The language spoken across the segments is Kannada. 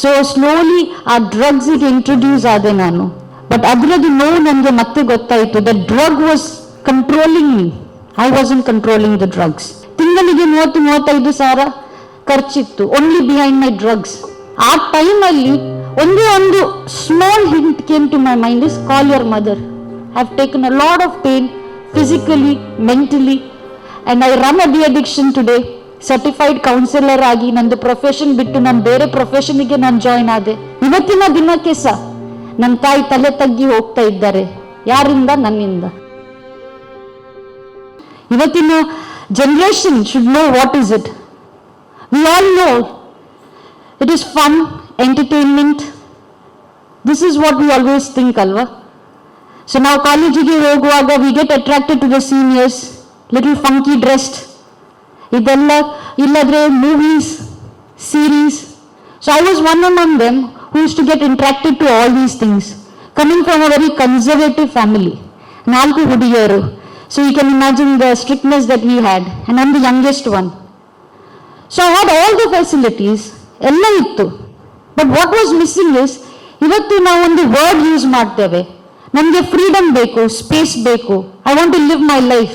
ಸೊ ಸ್ಲೋಲಿ ಆ ಡ್ರಗ್ಸಿಗೆ ಇಂಟ್ರೊಡ್ಯೂಸ್ ಆದೆ ನಾನು. ಬಟ್ ಅದರದ್ದು ನೋವು ನನಗೆ ಮತ್ತೆ ಗೊತ್ತಾಯಿತು. The drug was controlling me I was in controlling the drugs ತಿಂಗಳಿಗೆ ಮೂವತ್ತು, ಮೂವತ್ತೈದು ಸಾವಿರ ಖರ್ಚಿತ್ತು. ಓನ್ಲಿ ಬಿಹೈಂಡ್ ಮೈ ಡ್ರಗ್ಸ್ ಆ ಟೈಮಲ್ಲಿ ಒಂದೇ ಒಂದು small hint came to my mind is call your mother have taken a lot of pain physically mentally and I run a B addiction today certified counsellor ಆಗಿ ನಂದು ಪ್ರೊಫೆಷನ್ ಬಿಟ್ಟು ನಾನು ಬೇರೆ ಪ್ರೊಫೆಷನ್ಗೆ ನಾನು ಜಾಯ್ನ್ ಆದೆ. ಇವತ್ತಿನ ದಿನಕ್ಕೆ ಸಹ ನನ್ನ ತಾಯಿ ತಲೆ ತಗ್ಗಿ ಹೋಗ್ತಾ ಇದ್ದಾರೆ. ಯಾರಿಂದ? ನನ್ನಿಂದ. ಇವತ್ತಿನ generation should know what is it we all know it is fun entertainment this is what we always think ಅಲ್ವಾ? ಸೊ ನಾವು ಕಾಲೇಜಿಗೆ ಹೋಗುವಾಗ we get attracted to the seniors little funky dressed ಇದೆಲ್ಲ ಇಲ್ಲದ್ರೆ movies series so I was one among them who is to get attracted to all these things coming from a very conservative family ನಾಲ್ಕು ಹುಡುಗಿಯರು. So you can imagine the strictness that we had and I'm the youngest one so I had all the facilities ಎಲ್ಲ ಇತ್ತು. But what was missing is ಇವತ್ತು ನಾವು ಒಂದು ವರ್ಡ್ ಯೂಸ್ ಮಾಡ್ತೇವೆ. ನಮಗೆ ಫ್ರೀಡಮ್ ಬೇಕು ಸ್ಪೇಸ್ ಬೇಕು. I want to live my life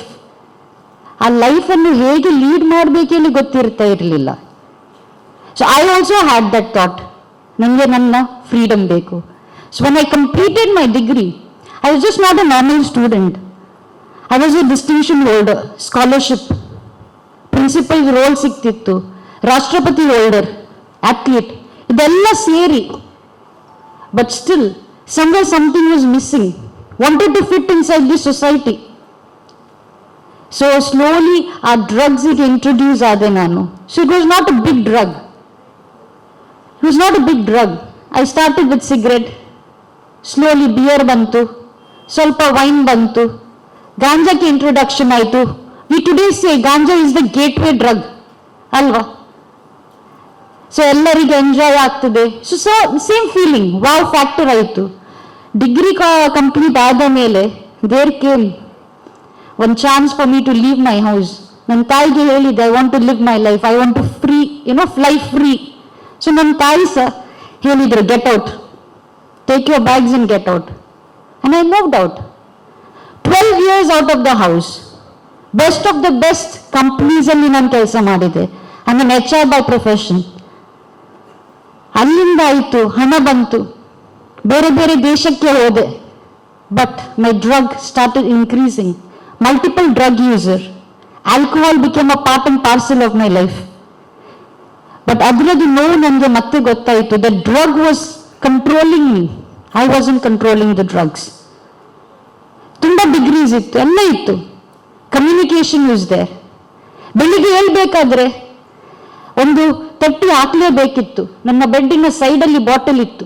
ಆ ಲೈಫನ್ನು ಹೇಗೆ ಲೀಡ್ ಮಾಡಬೇಕೇಳಿ ಗೊತ್ತಿರ್ತಾ ಇರಲಿಲ್ಲ. So I also had that thought ನನಗೆ ನನ್ನ ಫ್ರೀಡಮ್ ಬೇಕು. So when I completed my degree I was just not a normal student I was a distinction holder scholarship principal role ಸಿಕ್ತಿತ್ತು. ರಾಷ್ಟ್ರಪತಿ ಹೋಲ್ಡರ್ ಅಥ್ಲೀಟ್ ಇದೆಲ್ಲ ಸೇರಿ. But still somewhere something missing wanted wanted fit inside this society. So slowly ಆ ಡ್ರಗ್ಸಿಗೆ ಇಂಟ್ರೊಡ್ಯೂಸ್ ಆದೆ ನಾನು so it was not a big drug it was not a big drug I started with cigarette slowly beer ಬಂತು ಸ್ವಲ್ಪ ವೈನ್ ಬಂತು ಗಾಂಜಾಕ್ಕೆ ಇಂಟ್ರೊಡಕ್ಷನ್ ಆಯಿತು. We today say ganja is the gateway drug ಅಲ್ವಾ? ಸೊ ಎಲ್ಲರಿಗೆ ಎಂಜಾಯ್ ಆಗ್ತದೆ. So so same feeling wow factor ಆಯಿತು. ಡಿಗ್ರಿ ಕಂಪ್ಲೀಟ್ ಆದ ಮೇಲೆ ದೇರ್ ಕೇಮ್ ಒಂದು chance for me to leave my house ನನ್ನ ತಾಯಿಗೆ ಹೇಳಿದ್ದೆ I want to live my life I want to free you know fly free so ನನ್ನ ತಾಯಿ ಸಹ ಹೇಳಿದ್ರು get out take your bags and get out and I moved out twelve years out of the house best of the best ಕಂಪ್ನೀಸಲ್ಲಿ ನಾನು ಕೆಲಸ ಮಾಡಿದೆ I mean H R by profession ಅಲ್ಲಿಂದ ಆಯಿತು ಹಣ ಬಂತು ಬೇರೆ ಬೇರೆ ದೇಶಕ್ಕೆ ಹೋದೆ but my drug started increasing multiple drug user alcohol became a part and parcel of my life but ಅದರದ್ದು ನೋವು ನನಗೆ ಮತ್ತೆ ಗೊತ್ತಾಯಿತು. The drug was controlling me I was in controlling the drugs ತುಂಬ ಡಿಗ್ರೀಸ್ ಇತ್ತು. ಎಲ್ಲ ಇತ್ತು. ಕಮ್ಯುನಿಕೇಶನ್ ಯೂಸ್ ದೇರ್ ಬೆಳಿಗ್ಗೆ ಹೇಳ್ಬೇಕಾದ್ರೆ ಒಂದು ತಟ್ಟಿ ಹಾಕ್ಲೇಬೇಕಿತ್ತು ನನ್ನ ಬೆಡ್ಡಿನ ಸೈಡಲ್ಲಿ ಬಾಟಲ್ ಇತ್ತು.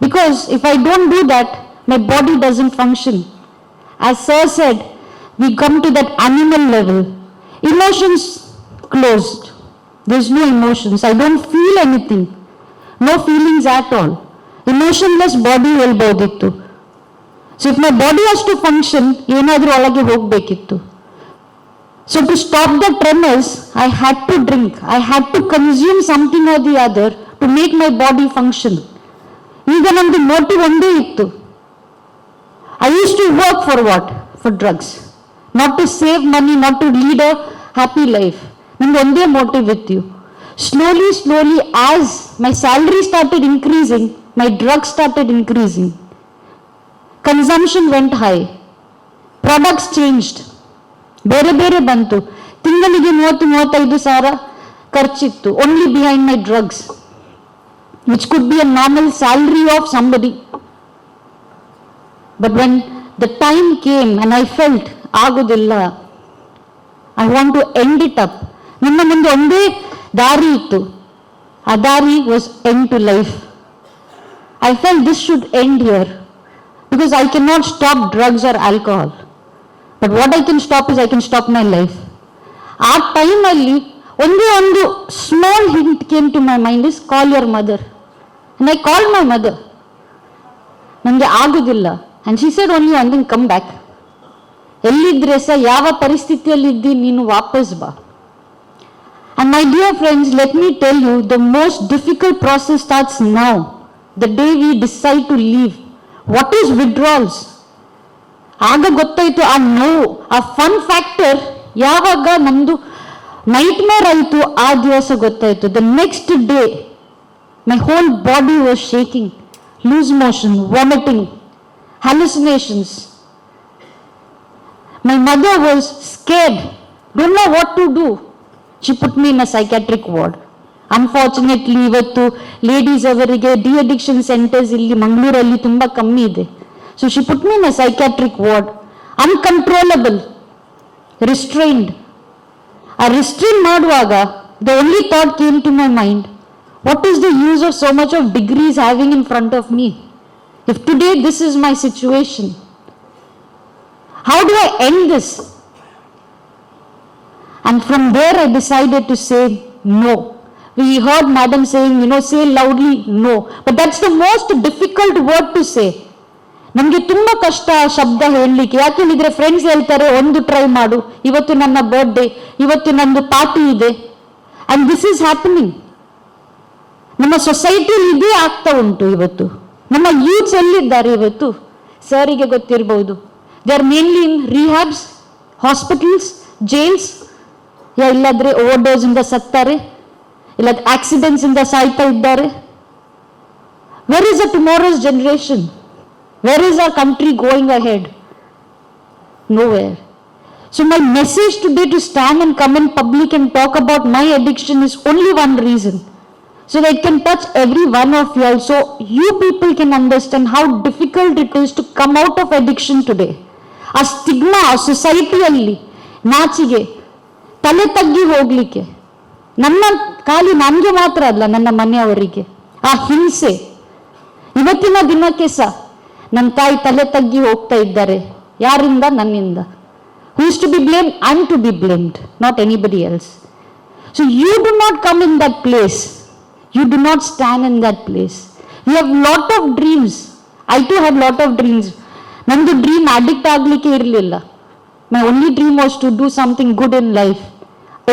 Because if I don't do that my body doesn't function as sir said we come to that animal level emotions closed there is no emotions. I don't feel anything. No feelings at all. Emotionless body ಹೇಳ್ಬೋದಿತ್ತು so if my body has to function ಏನಾದರೂ ಒಳಗೆ ಹೋಗಬೇಕಿತ್ತು. So to stop the tremors I had to drink I had to consume something or the other to make my body function ಈಗ ನಮ್ದು ಮೋಟಿವ್ ಒಂದೇ ಇತ್ತು. I used to work for what for drugs not to save money not to lead a happy life ನಿಮ್ಗೆ ಒಂದೇ ಮೋಟಿವ್ ಇತ್ತು slowly slowly as my salary started increasing my drug started increasing consumption went high products changed ಬೇರೆ ಬೇರೆ ಬಂತು ತಿಂಗಳಿಗೆ ಮೂವತ್ತು ಮೂವತ್ತೈದು ಸಾವಿರ ಖರ್ಚಿತ್ತು only behind my drugs which could be a normal salary of somebody But when the time came and I felt ಆಗೋದಿಲ್ಲ I want to end it up ನನ್ನ ಮುಂದೆ ಒಂದೇ ದಾರಿ ಇತ್ತು ಆ ದಾರಿ was end to life I felt this should end here because I can not stop drugs or alcohol but what I can stop is I can stop my life ಆ ಟೈಮಲ್ಲಿ ಒಂದೇ ಒಂದು small hint came to my mind is call your mother I call my mother ನನಗೆ ಆಗುದಿಲ್ಲ. And she said only one come back ಎಲ್ಲಿದ್ರೆ ಸಹ ಯಾವ ಪರಿಸ್ಥಿತಿಯಲ್ಲಿ ಇದ್ದಿ ನೀನು ವಾಪಸ್ ಬಾ. And my dear friends, let me tell you, the most difficult process starts now, the day we decide to leave. What is withdrawals? ಆಗ ಗೊತ್ತಾಯ್ತು ಆ ನೋವು ಆ ಫನ್ ಫ್ಯಾಕ್ಟರ್ ಯಾವಾಗ ನಮ್ದು ನೈಟ್ ಮೇರ್ ಆಯಿತು ಆ ದಿವಸ ಗೊತ್ತಾಯ್ತು. The next day my whole body was shaking loose motion vomiting hallucinations. My mother was scared, don't know what to do. She put me in a psychiatric ward. Unfortunately ಇವತ್ತು ಲೇಡೀಸ್ ಅವರಿಗೆ ಡಿ ಅಡಿಕ್ಷನ್ ಸೆಂಟರ್ಸ್ ಇಲ್ಲಿ ಮಂಗಳೂರಲ್ಲಿ ತುಂಬ ಕಮ್ಮಿ ಇದೆ. So she put me in a psychiatric ward uncontrollable restrained ಆ ರಿಸ್ಟ್ರೈನ್ ಮಾಡುವಾಗ the only thought came to my mind what is the use of so much of degrees having in front of me if today this is my situation, How do I end this? And from there, I decided to say no. We heard Madam saying, you know, say loudly no. But that's the most difficult word to say. ನಮಗೆ ತುಂಬ ಕಷ್ಟ ಶಬ್ದ ಹೇಳಲಿಕ್ಕೆ ಯಾಕೆ friends ಫ್ರೆಂಡ್ಸ್ ಹೇಳ್ತಾರೆ ಒಂದು ಟ್ರೈ ಮಾಡು ಇವತ್ತು ನನ್ನ ಬರ್ಡೇ ಇವತ್ತು ನಂದು ಪಾರ್ಟಿ ಇದೆ ಆ್ಯಂಡ್ ದಿಸ್ ಈಸ್ ಹ್ಯಾಪನಿಂಗ್ ನಮ್ಮ ಸೊಸೈಟಿಯಲ್ಲಿ ಇದೇ ಆಗ್ತಾ ಉಂಟು ಇವತ್ತು ನಮ್ಮ ಯೂತ್ಸ್ ಎಲ್ಲಿದ್ದಾರೆ ಇವತ್ತು? ಸರಿಗೆ ಗೊತ್ತಿರಬಹುದು they are mainly in rehabs hospitals jails ಯಾ, ಇಲ್ಲಾದ್ರೆ ಓವರ್ ಡೋಸ್ ಇಂದ ಸತ್ತಾರೆ? ಇಲ್ಲ ಆಕ್ಸಿಡೆಂಟ್ಸ್ ಇಂದ ಸಾಯ್ತಾ ಇದ್ದಾರೆ? Where is a tomorrow's generation where is a country going ಅಡ್ನೋವೆ so So, my message today to stand and come in public and talk about my addiction is only one reason. So that it can touch every one of you all. So you people can understand how difficult it is to come out of addiction today. ಆ ಸ್ಟಿಗ್ಮಾ ಸೊಸೈಟಿಯಲ್ಲಿ ನಾಚಿಗೆ ತಲೆ ತಗ್ಗಿ ಹೋಗ್ಲಿಕ್ಕೆ. ನನ್ನ ಖಾಲಿ ನನಗೆ ಮಾತ್ರ ಅಲ್ಲ, ನನ್ನ ಮನೆಯವರಿಗೆ. ಆ ಹಿಂಸೆ. ಇವತ್ತಿನ ದಿನಕ್ಕೆ ಸಹ ನನ್ನ ತಾಯಿ ತಲೆ ತಗ್ಗಿ ಹೋಗ್ತಾ ಇದ್ದಾರೆ. ಯಾರಿಂದ? ನನ್ನಿಂದ. Who's to be blame I to be blamed not anybody else so you do not come in that place you do not stand in that place you have lot of dreams I too have lot of dreams ನಂದು ಡ್ರೀಮ್ ಅಡಿಕ್ಟ್ ಆಗಲಿಕ್ಕೆ ಇರಲಿಲ್ಲ. My only dream was to do something good in life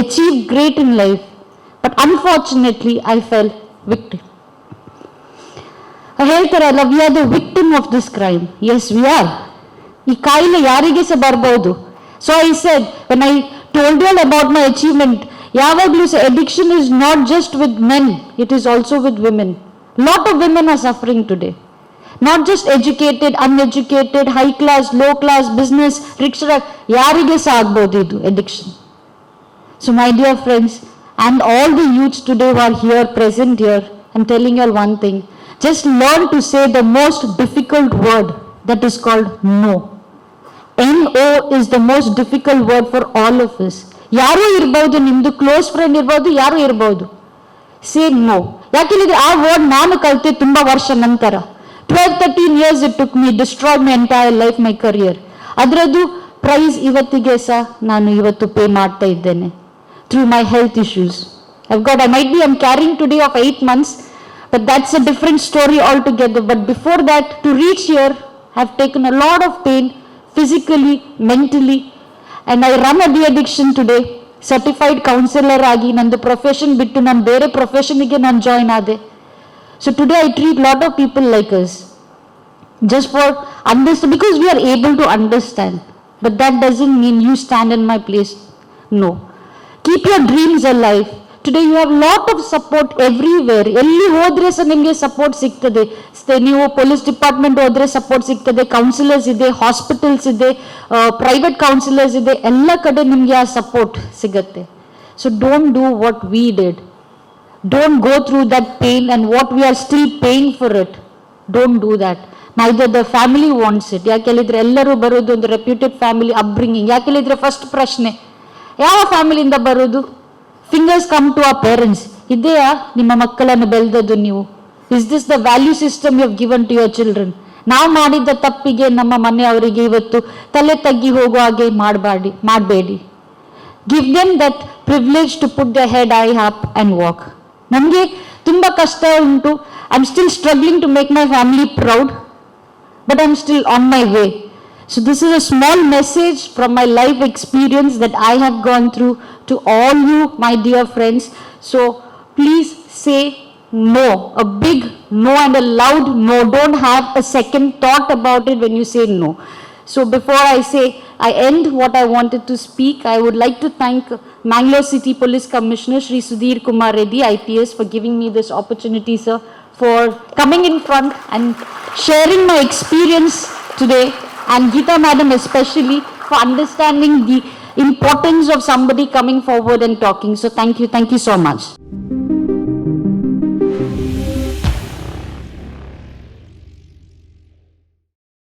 achieve great in life but unfortunately I fell victim ಹೇಳ್ತಾರಲ್ಲ we are the victim of this crime as we are ಈ ಕಾಯಿಲೆ ಯಾರಿಗೆ ಸಹ ಬರ್ಬೋದು? So I said when I told y'all about my achievement ಯಾವಾಗಲೂ ಸಹ addiction is not just with men it is also with women lot of women are suffering today not just educated uneducated high class low class business rickshaw ಯಾರಿಗೆ ಸಹ ಆಗ್ಬೋದು ಇದು addiction So, my dear friends, and all the youths today who are here, present here, I'm telling you all one thing. Just learn to say the most difficult word that is called no. N-O is the most difficult word for all of us. ಯಾರು ಇರ್ಬೋದು ನಿಮ್ಮದು ಕ್ಲೋಸ್ ಫ್ರೆಂಡ್ ಇರ್ಬೋದು, ಯಾರು ಇರ್ಬೋದು. ಸೇ ನೋ ಯಾಕೆಂದ್ರೆ ಆ ವರ್ಡ್ ನಾನು ಕಲಿತೆ ತುಂಬಾ ವರ್ಷ ನಂತರ. Twelve thirteen years it took me destroy my entire life my career ಅದರದ್ದು ಪ್ರೈಸ್ ಇವತ್ತಿಗೆ ಸಹ ನಾನು ಇವತ್ತು ಪೇ ಮಾಡ್ತಾ ಇದ್ದೇನೆ. Through my health issues I've got I might be I'm carrying today of eight months but that's a different story altogether but before that to reach here have taken a lot of pain physically mentally and I run a de addiction today certified counsellor ಆಗಿ ನಂದು ಪ್ರೊಫೆಷನ್ ಬಿಟ್ಟು ನಾನು ಬೇರೆ ಪ್ರೊಫೆಷನ್ಗೆ ನಾನು ಜಾಯ್ನ್ ಆದೆ so today I treat lot of people like us just for understand because we are able to understand but that doesn't mean you stand in my place no keep your dreams alive today you have lot of support everywhere ಎಲ್ಲಿ ಹೋದ್ರೆ ಸಹ ನಿಮಗೆ ಸಪೋರ್ಟ್ ಸಿಗ್ತದೆ. ನೀವು ಪೊಲೀಸ್ ಡಿಪಾರ್ಟ್ಮೆಂಟ್ ಹೋದ್ರೆ ಸಪೋರ್ಟ್ ಸಿಗ್ತದೆ ಕೌನ್ಸಿಲರ್ಸ್ ಇದೆ ಹಾಸ್ಪಿಟಲ್ಸ್ ಇದೆ ಪ್ರೈವೇಟ್ ಕೌನ್ಸಿಲರ್ಸ್ ಇದೆ, ಎಲ್ಲ ಕಡೆ ನಿಮಗೆ ಆ ಸಪೋರ್ಟ್ ಸಿಗತ್ತೆ. So don't do what we did don't go through that pain and what we are still paying for it don't do that neither the family wants it ಯಾಕೆ ಹೇಳಿದ್ರೆ ಎಲ್ಲರೂ ಬರೋದು ಒಂದು ರೆಪ್ಯೂಟೆಡ್ ಫ್ಯಾಮಿಲಿ ಅಪ್ಬ್ರಿಂಗಿಂಗ್ ಯಾಕೆ ಹೇಳಿದ್ರೆ ಫಸ್ಟ್ ಪ್ರಶ್ನೆ, ಯಾವ ಫ್ಯಾಮಿಲಿಯಿಂದ ಬರೋದು ಫಿಂಗರ್ಸ್ ಕಮ್ ಟು ಆ ಪೇರೆಂಟ್ಸ್ ಇದೆಯಾ? ನಿಮ್ಮ ಮಕ್ಕಳನ್ನು ಬೆಳೆದದ್ದು ನೀವು. Is this the value system you given to your children ನಾವು ಮಾಡಿದ್ದ ತಪ್ಪಿಗೆ ನಮ್ಮ ಮನೆಯವರಿಗೆ ಇವತ್ತು ತಲೆ ತಗ್ಗಿ ಹೋಗುವ ಹಾಗೆ ಮಾಡಬೇಡಿ ಮಾಡಬೇಡಿ. Give them that privilege to put the head high up and walk ನಮಗೆ ತುಂಬ ಕಷ್ಟ ಉಂಟು. I am still struggling to make my family proud but I am still on my way so this is a small message from my life experience that I have gone through to all you, my dear friends. So please say no, a big no and a loud no. Don't have a second thought about it when you say no. So before I say, I end what I wanted to speak, I would like to thank Mangalore City Police Commissioner Shri Sudhir Kumar Reddy, IPS, for giving me this opportunity, sir, for coming in front and sharing my experience today, and Gita Madam especially for understanding the importance of somebody coming forward and talking. So thank you, thank you so much.